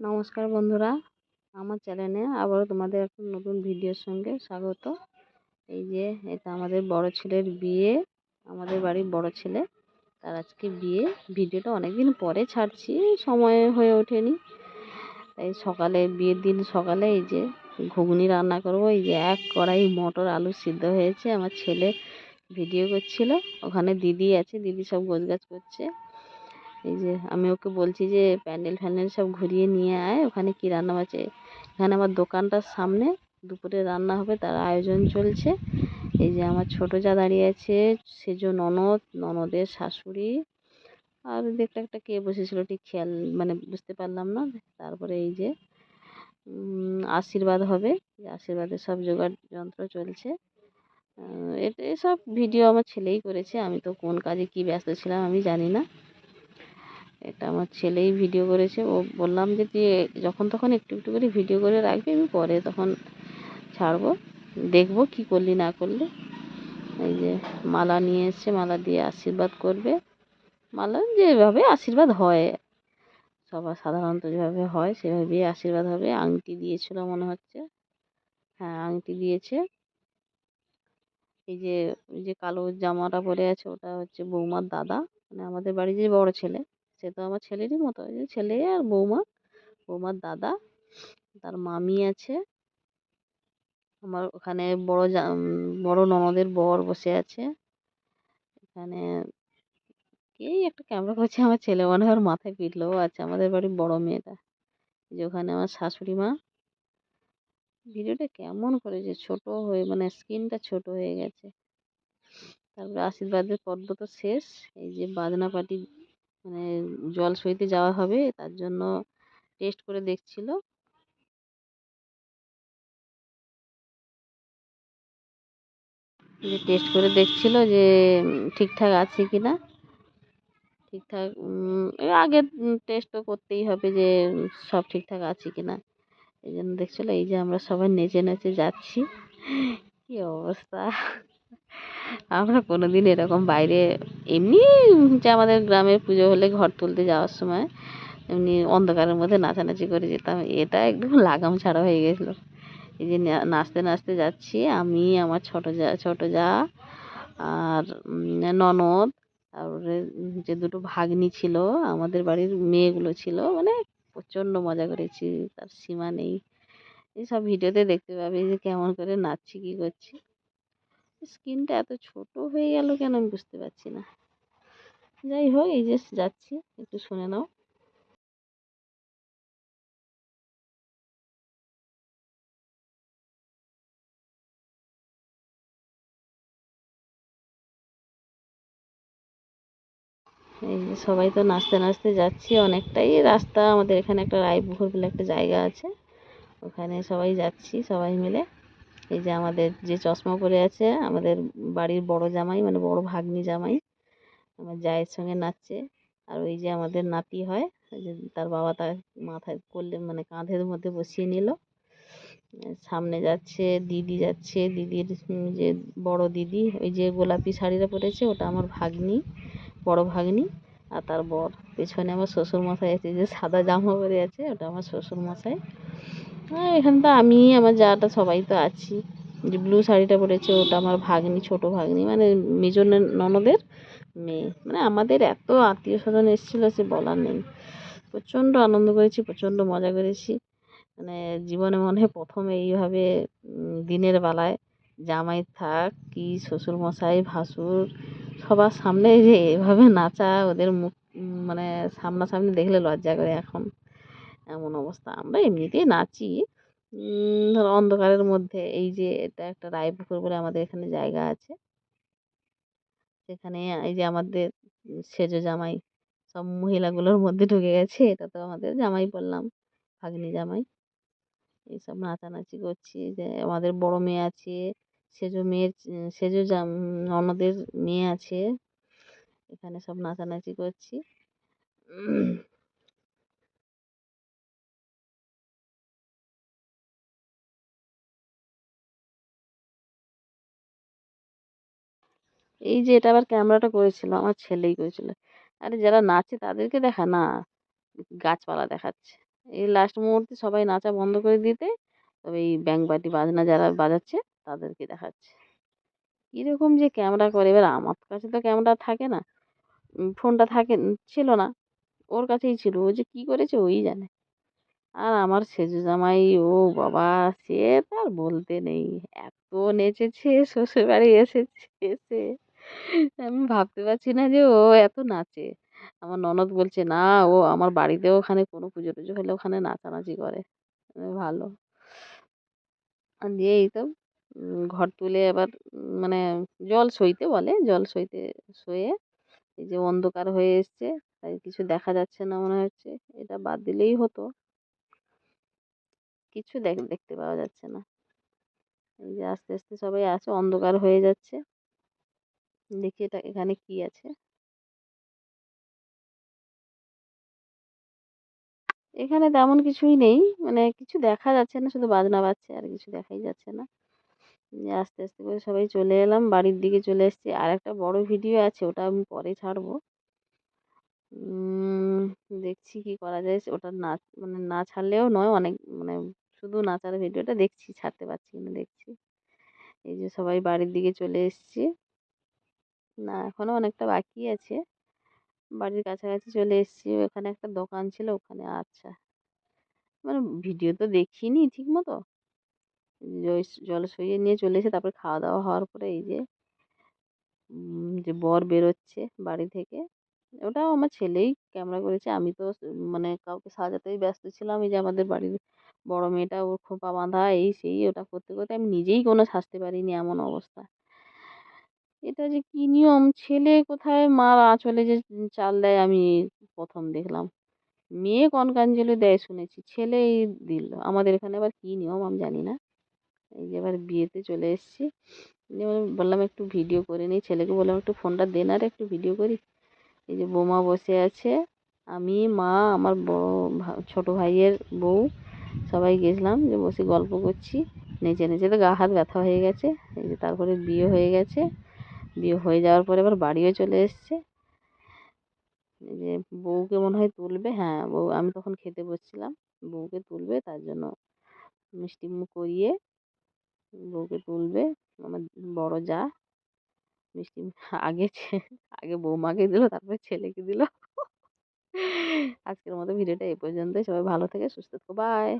নমস্কার বন্ধুরা, আমার চ্যানেলে আবারও তোমাদের একটা নতুন ভিডিওর সঙ্গে স্বাগত। এই যে, এটা আমাদের বড় ছেলের বিয়ে, আমাদের বাড়ির বড় ছেলে। তার আজকে বিয়ে। ভিডিওটা অনেক দিন পরে ছাড়ছি, সময় হয়ে ওঠেনি। তাই সকালে, বিয়ের দিন সকালে এই যে ঘুগনি রান্না করব, এই যে এক কড়াই মটর আলু সিদ্ধ হয়েছে, আমার ছেলে ভিডিও করছিল। ওখানে দিদি আছে, দিদি সব গোছগাছ করছে। এই যে আমি ওকে বলছি যে, প্যান্ডেল ফ্যান্ডেল সব ঘুরিয়ে নিয়ে আয়, ওখানে কী রান্না আছে এখানে আমার দোকানটার সামনে দুপুরে রান্না হবে, তার আয়োজন চলছে। এই যে আমার ছোটো যা দাঁড়িয়ে আছে, সেজ ননদ, ননদের শাশুড়ি। আর দেখতে একটা কে বসেছিল, ঠিক খেয়াল মানে বুঝতে পারলাম না। তারপরে এই যে আশীর্বাদ হবে আশীর্বাদের সব জোগাড় যন্ত্র চলছে। এটা এসব ভিডিও আমার ছেলেই করেছে, আমি তো কোন কাজে কি ব্যস্ত ছিলাম আমি জানি না। এটা আমার ছেলেই ভিডিও করেছে। ও বললাম যে, তুই যখন তখন একটু একটু করে ভিডিও করে রাখবি, আমি পরে তখন ছাড়বো। দেখব কি করলি, না করলি। এই যে মালা নিয়ে এসছে, মালা দিয়ে আশীর্বাদ করবে। মালা যেভাবে আশীর্বাদ হয়, সবার সাধারণত যেভাবে হয়, সেভাবেই আশীর্বাদ হবে। আংটি দিয়েছিল মনে হচ্ছে। হ্যাঁ আংটি দিয়েছে। এই যে যে কালো জামাটা পরে আছে, ওটা হচ্ছে বৌমার দাদা। মানে আমাদের বাড়ির যে বড় ছেলে সে তো আমার ছেলেরই মতো ছেলে আর বৌমা। বৌমার দাদা, তার মামি আছে। আমার ওখানে বড় বড় ননদের বর বসে আছে। এখানে এই একটা ক্যামেরা করছে, আমার ছেলে মনে হয় মাথায় পিটলেও আছে আমাদের বাড়ির বড় মেয়েটা। যে ওখানে আমার শাশুড়ি মা। ভিডিওটা কেমন করেছে, ছোট হয়ে মানে স্ক্রিনটা ছোট হয়ে গেছে। তারপরে আশীর্বাদের পর্ব তো শেষ। এই যে বাজনা পার্টি মানে জল সইতে যাওয়া হবে, তার জন্য টেস্ট করে দেখছিল। যে টেস্ট করে দেখছিল যে ঠিকঠাক আছে কি না ঠিকঠাক আগে টেস্ট তো করতেই হবে যে, সব ঠিকঠাক আছে কি না এই জন্য দেখছিল, এই যে আমরা সবাই নেচে নেচে যাচ্ছি। কি অবস্থা। আমরা কোনো দিন এরকম বাইরে, এমনি যে আমাদের গ্রামের পুজো হলে ঘর তুলতে যাওয়ার সময় এমনি অন্ধকারের মধ্যে নাচানাচি করে যেতাম। এটা একদম লাগাম ছাড়া হয়ে গেছিল। এই যে নাচতে নাচতে যাচ্ছি, আমি, আমার ছোটো যা ছোটো যা আর ননদ, তারপরে যে দুটো ভাগ্নি ছিল, আমাদের বাড়ির মেয়েগুলো ছিল মানে প্রচণ্ড মজা করেছি, তার সীমা নেই। এইসব ভিডিওতে দেখতে পাবে যে কেমন করে নাচছি, কী করছি। স্ক্রিনটা এত ছোট হয়ে গেল কেন আমি বুঝতে পারছি না। যাই হোক, এই যে যাচ্ছি, একটু শুনে নাও। এই যে সবাই তো নাচতে নাচতে যাচ্ছি অনেকটাই। রাস্তা, আমাদের এখানে একটা রায়পুকুর বলে একটা জায়গা আছে। ওখানে সবাই যাচ্ছি, সবাই মিলে। এই যে আমাদের যে চশমা পরে আছে, আমাদের বাড়ির বড় জামাই মানে বড় ভাগ্নি জামাই, আমার জায়ের সঙ্গে নাচছে। আর ওই যে আমাদের নাতি হয় যে তার বাবা তার মাথায় করলে মানে কাঁধের মধ্যে বসিয়ে নিল। সামনে যাচ্ছে দিদি, যাচ্ছে দিদির যে বড় দিদি, ওই যে গোলাপি শাড়িটা পরেছে, ওটা আমার ভাগ্নি, বড় ভাগ্নি। আর তার বর, পেছনে আমার শ্বশুর মশাই আছে যে সাদা জামা পরে আছে, ওটা আমার শ্বশুর মশাই হ্যাঁ এখানে তো আমি, আমার যাটা, সবাই তো আছি। যে ব্লু শাড়িটা পরেছে, ওটা আমার ভাগ্নি, ছোট ভাগ্নি মানে মেজর ননদের মেয়ে। মানে আমাদের এত আত্মীয় স্বজন এসেছিল, সে বলার নেই। প্রচণ্ড আনন্দ করেছি, প্রচণ্ড মজা করেছি। মানে জীবনে মনে হয় প্রথম এইভাবে দিনের বেলায় জামাই থাক কি শ্বশুর মশাই ভাসুর, সবার সামনে যে এভাবে নাচা, ওদের মুখ মানে সামনাসামনি দেখলে লজ্জা করে এখন। এমন অবস্থা। আমরা এমনিতেই নাচি। ধরো অন্ধকারের মধ্যে এই যে এটা একটা রায়পুকুর বলে আমাদের এখানে জায়গা আছে। সেখানে এই যে আমাদের সেজো জামাই, সব মহিলাগুলোর মধ্যে ঢুকে গেছে। এটা তো আমাদের জামাই বললাম, ভাগ্নি জামাই। এইসব নাচানাচি করছি। যে আমাদের বড় মেয়ে আছে, সেজো মেয়ের, সেজো ননদের মেয়ে আছে। এখানে সব নাচানাচি করছি। এই যে এটা আবার ক্যামেরাটা করেছিল, আমার ছেলেই করেছিল। আরে যারা নাচে তাদেরকে দেখা না, গাছপালা দেখাচ্ছে। এই লাস্ট মুহূর্তে সবাই নাচা বন্ধ করে দিতে, তবে এই ব্যাঙ্ক বাটি বাজনা যারা বাজাচ্ছে তাদেরকে দেখাচ্ছে। কীরকম যে ক্যামেরা করে, এবার আমার কাছে তো ক্যামেরা থাকে না ফোনটা থাকে, ছিল না, ওর কাছেই ছিল, ও যে কী করেছে ওই জানে। আর আমার সেজো জামাই, ও বাবা, সে তো আর বলতে নেই, এত নেচেছে শ্বশুর বাড়ি এসেছে, এসে আমি ভাবতে পারছি না যে ও এত নাচে। আমার ননদ বলছে, না, ও আমার বাড়িতেও ওখানে কোনো পুজো টুজো হলে ওখানে নাচানাচি করে। ভালো। আর দিয়ে এই তো ঘর তুলে এবার মানে জল সইতে বলে, জল সইতে সয়ে এই যে অন্ধকার হয়ে এসছে, তাই কিছু দেখা যাচ্ছে না মনে হচ্ছে। এটা বাদ দিলেই হতো। কিছু দেখ, দেখতে পাওয়া যাচ্ছে না। এই যে আস্তে আস্তে সবাই আছে, অন্ধকার হয়ে যাচ্ছে। দেখি এটা এখানে কি আছে। এখানে তেমন কিছুই নেই মানে কিছু দেখা যাচ্ছে না, শুধু বাজনা বাজছে আর কিছু দেখাই যাচ্ছে না। আস্তে আস্তে করে সবাই চলে এলাম, বাড়ির দিকে চলে এসেছি। আর একটা বড় ভিডিও আছে, ওটা আমি পরে ছাড়বো। দেখছি কি করা যায়, ওটা না মানে না ছাড়লেও নয়, অনেক মানে শুধু নাচার ভিডিওটা দেখছি, ছাড়তে পারছি না, দেখছি। এই যে সবাই বাড়ির দিকে চলে এসেছি। না এখনও অনেকটা বাকি আছে। বাড়ির কাছাকাছি চলে এসেছি, ওখানে একটা দোকান ছিল, ওখানে আচ্ছা। মানে ভিডিও তো দেখিনি ঠিক মতো জল সইয়ে নিয়ে চলে এসে তারপরে খাওয়া দাওয়া হওয়ার পরে এই যে যে বর বেরোচ্ছে বাড়ি থেকে, ওটাও আমার ছেলেই ক্যামেরা করেছে, আমি তো মানে কাউকে সাজাতেই ব্যস্ত ছিলাম, এই যে আমাদের বাড়ির বড় মেয়েটা ওর খোঁপা বাঁধা, এই সেই, ওটা করতে করতে আমি নিজেই কোনো সাজতে পারিনি এমন অবস্থা। এটা যে কী নিয়ম? ছেলে কোথায়? মার আঁচলে যে চাল দেয় আমি প্রথম দেখলাম। মেয়ে কনকাঞ্জলি দেয় শুনেছি, ছেলেই দিল। আমাদের এখানে আবার কী নিয়ম আমি জানি না। এই যে এবার বিয়েতে চলে এসেছি। বললাম একটু ভিডিও করে নিই। ছেলেকে বললাম, একটু ফোনটা দে না একটু ভিডিও করি। এই যে বৌমা বসে আছে। আমি, মা, আমার বড় ছোটো ভাইয়ের বউ, সবাই গেছিলাম যে বসে গল্প করছি। নেচে নেচে তো গা হাত ব্যথা হয়ে গেছে। এই যে তারপরে বিয়ে হয়ে গেছে। বিয়ে হয়ে যাওয়ার পরে আবার বাড়িও চলে এসছে। যে বউকে মনে হয় তুলবে হ্যাঁ বউ, আমি তখন খেতে বসছিলাম। বউকে তুলবে, তার জন্য মিষ্টি মুখ করিয়ে বউকে তুলবে, আমার বড় যা। মিষ্টি আগে আগে বৌমাকে দিল, তারপরে ছেলেকে দিল। আজকের মতো ভিডিওটা এই পর্যন্তই। সবাই ভালো থেকে সুস্থ থেকো। বাই